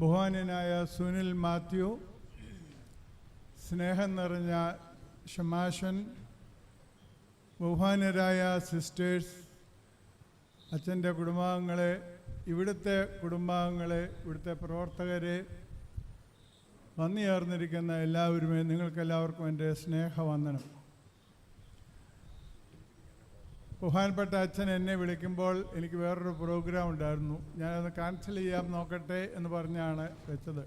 ബഹുമാന്യനായ സുനിൽ മാത്യു സ്നേഹം നിറഞ്ഞ ഷമാഷൻ ബഹുമാനരായ സിസ്റ്റേഴ്സ് അച്ഛന്റെ കുടുംബാംഗങ്ങളെ ഇവിടുത്തെ കുടുംബാംഗങ്ങളെ ഇവിടുത്തെ പ്രവർത്തകരെ വന്നു ചേർന്നിരിക്കുന്ന എല്ലാവരുമേ നിങ്ങൾക്കെല്ലാവർക്കും എന്റെ സ്നേഹവന്ദനം. ബഹുമാനപ്പെട്ട അച്ഛൻ എന്നെ വിളിക്കുമ്പോൾ എനിക്ക് വേറൊരു പ്രോഗ്രാം ഉണ്ടായിരുന്നു. ഞാനത് ക്യാൻസൽ ചെയ്യാൻ നോക്കട്ടെ എന്ന് പറഞ്ഞാണ് വെച്ചത്.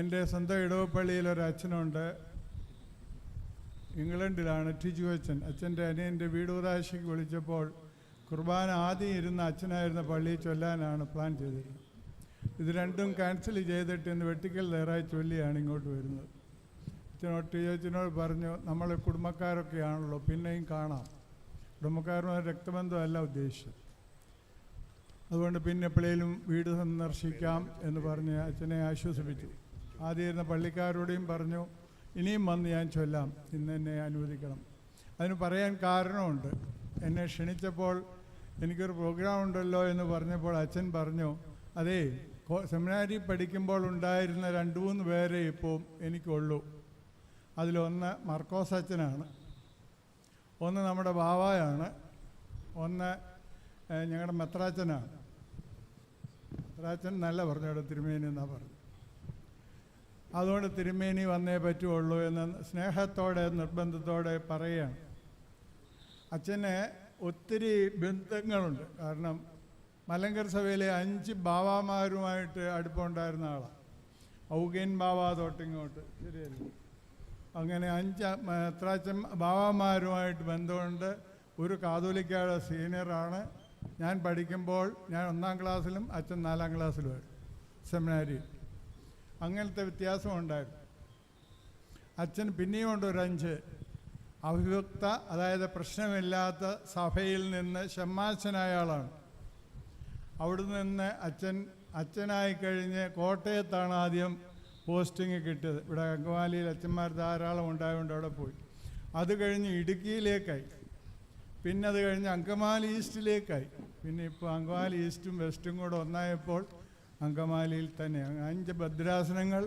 എന്റെ സ്വന്തം ഇടവപ്പള്ളിയിൽ ഒരു അച്ഛനുണ്ട്. ഇംഗ്ലണ്ടിലാണ് ടിജു അച്ഛൻ. അച്ഛന്റെ അനിയന്റെ വീട് ഉദാശയ്ക്ക് വിളിച്ചപ്പോൾ കുർബാന ആദ്യം ഇരുന്ന അച്ഛനായിരുന്ന പള്ളിയിൽ ചൊല്ലാനാണ് പ്ലാൻ ചെയ്തിരുന്നത്. ഇത് രണ്ടും ക്യാൻസൽ ചെയ്തിട്ട് ഇന്ന് വെട്ടിക്കൽ നേരായി ചൊല്ലിയാണ് ഇങ്ങോട്ട് വരുന്നത്. അച്ഛനോട് ടി അച്ഛനോട് പറഞ്ഞു നമ്മൾ കുടുംബക്കാരൊക്കെയാണല്ലോ പിന്നെയും കാണാം. കുടുംബക്കാരുമായി രക്തബന്ധമല്ല ഉദ്ദേശിച്ചത്. അതുകൊണ്ട് പിന്നെ എപ്പോഴേലും വീട് സന്ദർശിക്കാം എന്ന് പറഞ്ഞ് അച്ഛനെ ആശ്വസിപ്പിച്ചു. ആദ്യം ഇരുന്ന പള്ളിക്കാരോടെയും പറഞ്ഞു ഇനിയും വന്ന് ഞാൻ ചൊല്ലാം. ഇന്ന് എന്നെ അനുവദിക്കണം. അതിന് പറയാൻ കാരണമുണ്ട്. എന്നെ ക്ഷണിച്ചപ്പോൾ എനിക്കൊരു പ്രോഗ്രാം ഉണ്ടല്ലോ എന്ന് പറഞ്ഞപ്പോൾ അച്ഛൻ പറഞ്ഞു അതേ സെമിനാരി പഠിക്കുമ്പോൾ ഉണ്ടായിരുന്ന രണ്ട് മൂന്ന് പേരെ ഇപ്പോൾ എനിക്കുള്ളൂ. അതിലൊന്ന് മർക്കോസ് അച്ഛനാണ്. ഒന്ന് നമ്മുടെ ബാവായാണ്. ഒന്ന് ഞങ്ങളുടെ മെത്രാച്ചനാണ്. മെത്രാച്ചൻ നല്ല പറഞ്ഞു അവിടെ തിരുമേനി എന്നാണ് പറഞ്ഞു. അതുകൊണ്ട് തിരുമേനി വന്നേ പറ്റുള്ളൂ എന്ന് സ്നേഹത്തോടെ നിർബന്ധത്തോടെ പറയുകയാണ്. അച്ഛന് ഒത്തിരി ബന്ധങ്ങളുണ്ട്. കാരണം മലങ്കർ സഭയിലെ അഞ്ച് ബാവാമാരുമായിട്ട് അടുപ്പമുണ്ടായിരുന്ന ആളാണ് ഔഗേൻ ബാവ തൊട്ടിങ്ങോട്ട് ശരിയല്ലേ? അങ്ങനെ അഞ്ച് എത്രാച്ചൻ ബാവാമാരുമായിട്ട് ബന്ധമുണ്ട്. ഒരു കാതോലിക്കയുടെ സീനിയറാണ്. ഞാൻ പഠിക്കുമ്പോൾ ഞാൻ ഒന്നാം ക്ലാസ്സിലും അച്ഛൻ നാലാം ക്ലാസ്സിലുമായിരുന്നു സെമിനാരിയിൽ. അങ്ങനത്തെ വ്യത്യാസം ഉണ്ടായിരുന്നു. അച്ഛൻ പിന്നെയും ഉണ്ട് ഒരു അഞ്ച്. അവിഭക്ത അതായത് പ്രശ്നമില്ലാത്ത സഭയിൽ നിന്ന് ഷമ്മാച്ചനായ ആളാണ്. അവിടെ നിന്ന് അച്ഛൻ അച്ഛനായി കഴിഞ്ഞ് കോട്ടയത്താണ് ആദ്യം പോസ്റ്റിംഗ് കിട്ടിയത്. ഇവിടെ അങ്കമാലിയിൽ അച്ഛന്മാർ ധാരാളം ഉണ്ടായതുകൊണ്ട് അവിടെ പോയി. അത് കഴിഞ്ഞ് ഇടുക്കിയിലേക്കായി. പിന്നെ അത് കഴിഞ്ഞ് അങ്കമാലി ഈസ്റ്റിലേക്കായി. പിന്നെ ഇപ്പോൾ അങ്കമാലി ഈസ്റ്റും വെസ്റ്റും കൂടെ ഒന്നായപ്പോൾ അങ്കമാലിയിൽ തന്നെ. അഞ്ച് ഭദ്രാസനങ്ങൾ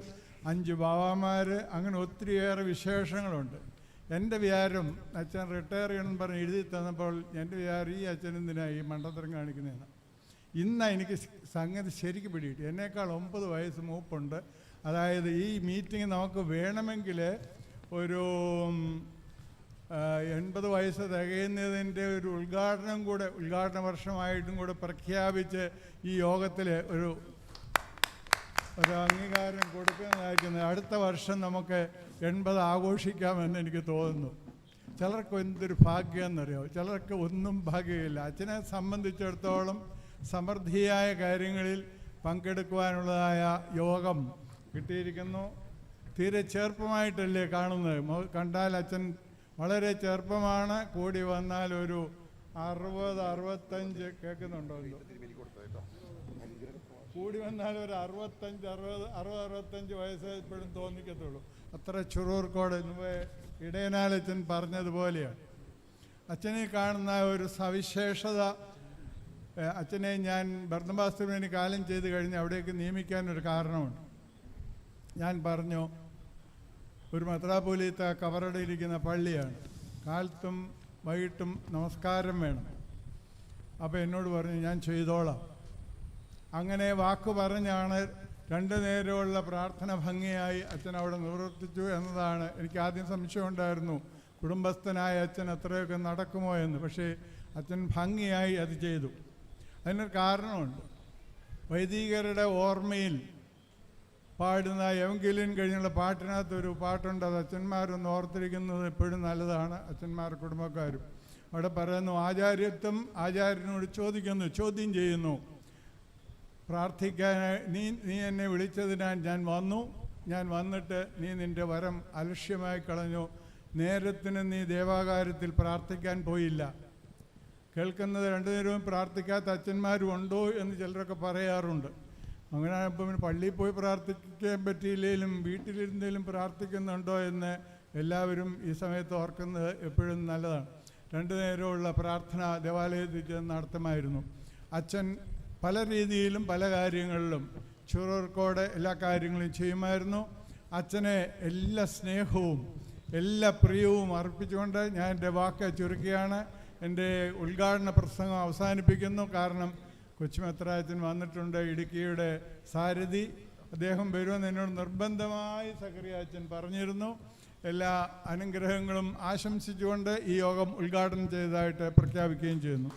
അഞ്ച് ബാവാമാർ അങ്ങനെ ഒത്തിരിയേറെ വിശേഷങ്ങളുണ്ട്. എന്റെ വിചാരം അച്ഛൻ റിട്ടയർ ചെയ്യണമെന്ന് പറഞ്ഞ് എഴുതി തന്നപ്പോൾ എന്റെ വിചാരം ഈ അച്ഛൻ എന്തിനാണ് ഈ മണ്ടത്തരം കാണിക്കുന്നതാണ് ഇന്ന് എനിക്ക് സംഗതി ശരിക്ക് പിടികിട്ടി. എന്നേക്കാൾ ഒമ്പത് വയസ്സ് മൂപ്പുണ്ട്. അതായത് ഈ മീറ്റിംഗ് നമുക്ക് വേണമെങ്കിൽ ഒരു എൺപത് വയസ്സ് തികയുന്നതിന്റെ ഒരു ഉദ്ഘാടനം കൂടെ ഉദ്ഘാടന വർഷമായിട്ടും കൂടെ പ്രഖ്യാപിച്ച് ഈ യോഗത്തിൽ ഒരു ഒരു അംഗീകാരം കൊടുക്കുന്നതായിരിക്കുന്നത് അടുത്ത വർഷം നമുക്ക് എൺപത് ആഘോഷിക്കാമെന്ന് എനിക്ക് തോന്നുന്നു. ചിലർക്ക് എന്തൊരു ഭാഗ്യം എന്നറിയോ ചിലർക്ക് ഒന്നും ഭാഗ്യമില്ല. അച്ഛനെ സംബന്ധിച്ചിടത്തോളം സമൃദ്ധിയായ കാര്യങ്ങളിൽ പങ്കെടുക്കുവാനുള്ളതായ യോഗം കിട്ടിയിരിക്കുന്നു. തീരെ ചെറുപ്പമായിട്ടല്ലേ കാണുന്നത്. കണ്ടാൽ അച്ഛൻ വളരെ ചെറുപ്പമാണ്. കൂടി വന്നാൽ ഒരു അറുപത് അറുപത്തഞ്ച് കേൾക്കുന്നുണ്ടോ കൂടി വന്നാൽ ഒരു അറുപത്തഞ്ച് അറുപത് അറുപത് അറുപത്തഞ്ച് വയസ്സ് ഇപ്പോഴും തോന്നിക്കത്തുള്ളൂ. അത്ര ചുറൂർക്കോട് മുമ്പേ അച്ഛൻ പറഞ്ഞതുപോലെയാണ് അച്ഛനെ കാണുന്ന ഒരു സവിശേഷത അച്ഛനെ ഞാൻ ഭരണഭാസ്തുവിന് കാലം ചെയ്ത് കഴിഞ്ഞ് അവിടേക്ക് നിയമിക്കാൻ ഒരു കാരണമുണ്ട്. ഞാൻ പറഞ്ഞു ഒരു മദ്രാപൂലിത്ത കവറടയിരിക്കുന്ന പള്ളിയാണ്. കാലത്തും വൈകിട്ടും നമസ്കാരം വേണം. അപ്പോൾ എന്നോട് പറഞ്ഞു ഞാൻ ചെയ്തോളാം. അങ്ങനെ വാക്ക് പറഞ്ഞാണ് രണ്ടു നേരമുള്ള പ്രാർത്ഥന ഭംഗിയായി അച്ഛൻ അവിടെ നിവർത്തിച്ചു എന്നതാണ്. എനിക്ക് ആദ്യം സംശയമുണ്ടായിരുന്നു കുടുംബസ്ഥനായ അച്ഛൻ അത്രയൊക്കെ നടക്കുമോ എന്ന്. പക്ഷേ അച്ഛൻ ഭംഗിയായി അത് ചെയ്തു. അതിനൊരു കാരണമുണ്ട്. വൈദികരുടെ ഓർമ്മയിൽ പാടുന്ന എവങ്കിലിൻ കഴിഞ്ഞുള്ള പാട്ടിനകത്ത് ഒരു പാട്ടുണ്ട്. അത് അച്ഛന്മാരൊന്ന് ഓർത്തിരിക്കുന്നത് എപ്പോഴും നല്ലതാണ്. അച്ഛന്മാർ കുടുംബക്കാരും. അവിടെ പറയുന്നു ആചാര്യത്വം ആചാര്യനോട് ചോദിക്കുന്നു ചോദ്യം ചെയ്യുന്നു. പ്രാർത്ഥിക്കാൻ നീ നീ എന്നെ വിളിച്ചതിനാൽ ഞാൻ വന്നു. ഞാൻ വന്നിട്ട് നീ നിന്റെ വരം അലക്ഷ്യമായി കളഞ്ഞു. നേരത്തിന് നീ ദേവാകാരത്തിൽ പ്രാർത്ഥിക്കാൻ പോയില്ല. കേൾക്കുന്നത് രണ്ടു നേരവും പ്രാർത്ഥിക്കാത്ത അച്ഛന്മാരും ഉണ്ടോ എന്ന് ചിലരൊക്കെ പറയാറുണ്ട്. അങ്ങനെ ആയപ്പോൾ പിന്നെ പള്ളിയിൽ പോയി പ്രാർത്ഥിക്കാൻ പറ്റിയില്ലെങ്കിലും വീട്ടിലിരുന്നേലും പ്രാർത്ഥിക്കുന്നുണ്ടോ എന്ന് എല്ലാവരും ഈ സമയത്ത് ഓർക്കുന്നത് എപ്പോഴും നല്ലതാണ്. രണ്ടു നേരമുള്ള പ്രാർത്ഥന ദേവാലയത്തിൽ ചെന്ന് നടത്തുമായിരുന്നു. അച്ഛൻ പല രീതിയിലും പല കാര്യങ്ങളിലും ചുറുക്കോടെ എല്ലാ കാര്യങ്ങളും ചെയ്യുമായിരുന്നു. അച്ഛനെ എല്ലാ സ്നേഹവും എല്ലാ പ്രിയവും അർപ്പിച്ചുകൊണ്ട് ഞാൻ എന്റെ വാക്ക് ചുരുക്കുകയാണ്. എന്റെ ഉദ്ഘാടന പ്രസംഗം അവസാനിപ്പിക്കുന്നു. കാരണം കൊച്ചുമെത്രായത്തിന് വന്നിട്ടുണ്ട് ഇടുക്കിയുടെ സാരഥി. അദ്ദേഹം വരുമെന്ന് എന്നോട് നിർബന്ധമായി സക്കറിയാച്ചൻ പറഞ്ഞിരുന്നു. എല്ലാ അനുഗ്രഹങ്ങളും ആശംസിച്ചുകൊണ്ട് ഈ യോഗം ഉദ്ഘാടനം ചെയ്തതായിട്ട് പ്രഖ്യാപിക്കുകയും ചെയ്യുന്നു.